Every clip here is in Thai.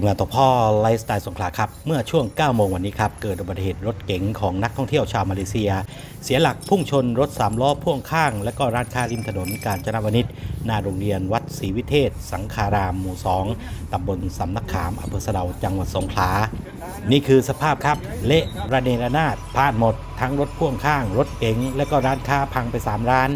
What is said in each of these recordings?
ทีมงานตัวพ่อไลฟ์สไตล์สงขลาครับ เมื่อช่วง 9 โมงวันนี้ครับ เกิดอุบัติเหตุรถเก๋งของนักท่องเที่ยวชาวมาเลเซีย เสียหลักพุ่งชนรถ 3 ล้อพ่วงข้าง และก็ร้านค้าริมถนนกาญจนาวนิชหน้าโรงเรียนวัดศรีวิเทศ สังคารามหมู่ 2 ตำบลสำนักขามอำเภอสะเดาจังหวัดสงขลา นี่คือสภาพครับ เละระเนระนาดพลาดหมด ทั้งรถพ่วงข้าง รถเก๋งและก็ร้านค้าพังไป 3 ร้าน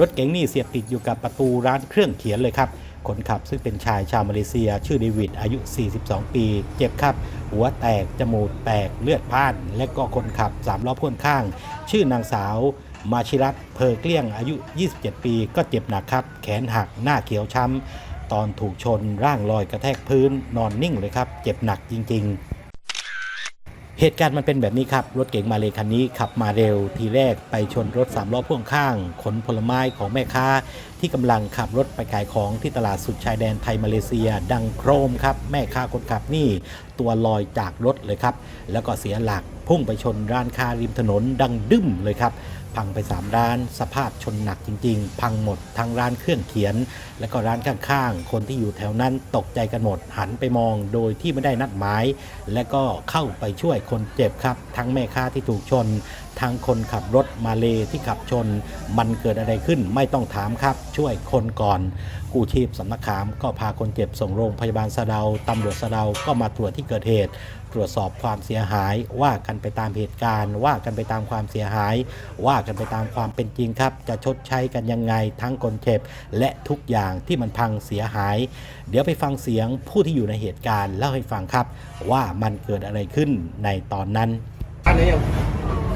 รถเก๋งนี่เสียบติดอยู่กับประตูร้านเครื่องเขียนเลยครับ คนขับซึ่งเป็นชายชาวมาเลเซีย ชื่อเดวิดอายุ 42 ปี เจ็บครับ หัวแตก จมูกแตกเลือดพ่าน และก็คนขับ 3 ล้อพ่วงข้าง ชื่อนางสาวมาชิรัตเพอเกลี้ยงอายุ 27 ปี ก็เจ็บหนักครับ แขนหักหน้าเขียวช้ำ ตอนถูกชนร่างลอยกระแทกพื้นนอนนิ่งเลยครับ เจ็บหนักจริง ๆเหตุการณ์มันเป็นแบบนี้ครับ รถเก๋งมาเลยคันนี้ขับมาเร็ว ทีแรกไปชนรถสามล้อพ่วงข้าง ขนผลไม้ของแม่ค้า ที่กำลังขับรถไปขายของที่ตลาดสุดชายแดนไทยมาเลเซีย ดังโครมครับ แม่ค้าคนขับนี่ ตัวลอยจากรถเลยครับ แล้วก็เสียหลักพุ่งไปชนร้านค้าริมถนนดังดึ้มเลยครับ พังไป 3 ร้าน สภาพชนหนักจริง ๆ พังหมดทั้งร้านเครื่องเขียน และก็ร้านข้างๆ คนที่อยู่แถวนั้นตกใจกันหมดหันไปมองโดยที่ไม่ได้นัดหมาย และก็เข้าไปช่วยคนเจ็บครับ ทั้งแม่ค้าที่ถูกชนทั้งคนขับรถมาเลที่ขับชน มันเกิดอะไรขึ้นไม่ต้องถามครับ ช่วยคนก่อน กู้ชีพสำนักขามก็พาคนเจ็บส่งโรงพยาบาลสะเดาตำรวจสะเดาก็มาตรวจที่เกิดเหตุ ตรวจสอบความเสียหาย ว่ากันไปตามเหตุการณ์ ว่ากันไปตามความเสียหาย ว่ากันไปตามความเป็นจริงครับ จะชดใช้กันยังไงทั้งคนเจ็บและทุกอย่างที่มันพังเสียหาย เดี๋ยวไปฟังเสียงผู้ที่อยู่ในเหตุการณ์เล่าให้ฟังครับ ว่ามันเกิดอะไรขึ้นในตอนนั้นอันนี้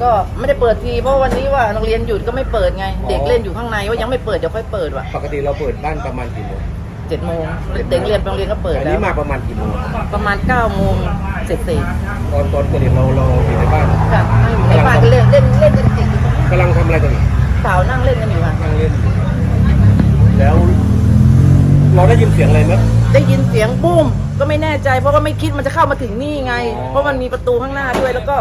ก็ไม่ได้เปิดทีเพราะวันนี้ว่าโรงเรียนหยุดก็ไม่เปิดไงอ๋อเด็กเล่นอยู่ข้างในว่ายังไม่เปิดเดี๋ยวค่อยเปิดว่ะปกติเราเปิดบ้านประมาณกี่โมงเจ็ดโมงเด็กเรียนโรงเรียนก็เปิดอันแล้นี้วมาประมาณกี่โมงประมาณ9ก้าโมงเสร็จเสร็จตอนตอนเกิดเหตุเราเราอยู่ในบ้านค่ะนั่งอยู่ในบ้านก็เล่นเล่นเล่นกันติดอยู่ตรงนี้กำลังทำอะไรกันอยู่สาวนั่งเล่นกันอยู่ค่ะนั่งเล่นอยู่แล้ว เราได้ยินเสียงอะไรไหมได้ยินเสียงบุ้มก็ไม่แน่ใจ เพราะว่าไม่คิดมันจะเข้ามาถึงนี่ไงอ๋อเพราะมันมีประตูข้างหน้าด้วยแล้วก็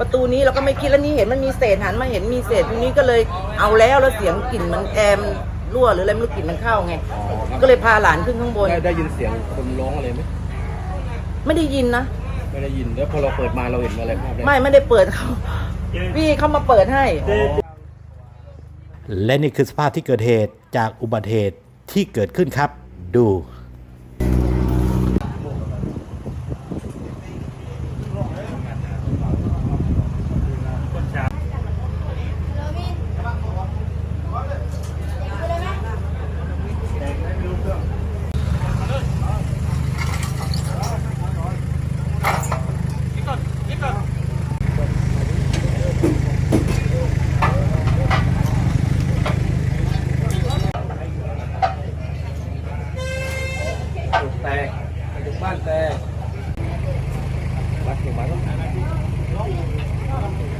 ประตูนี้เราก็ไม่คิดแล้วนี่เห็นมันมีเศษหันมาเห็นมีเศษตรงนี้ก็เลยเอาแล้วแล้วเสียงกลิ่นมันแอมรั่วหรืออะไรไม่รู้กลิ่นมันเข้าไงอ๋อก็เลยพาหลานขึ้นข้างบน ได้ได้ยินเสียงคนร้องอะไรไหมไม่ได้ยินนะไม่ได้ยินแล้วพอเราเปิดมาเราเห็นอะไรภาพแรกไม่ไม่ได้เปิดเขาพี่เขามาเปิดให้ และนี่คือสภาพที่เกิดเหตุจากอุบัติเหตุที่เกิดขึ้นครับ ดู จุดแตกกระจก บ้านแตกวัดอยู่บ้านต้องมันมัตา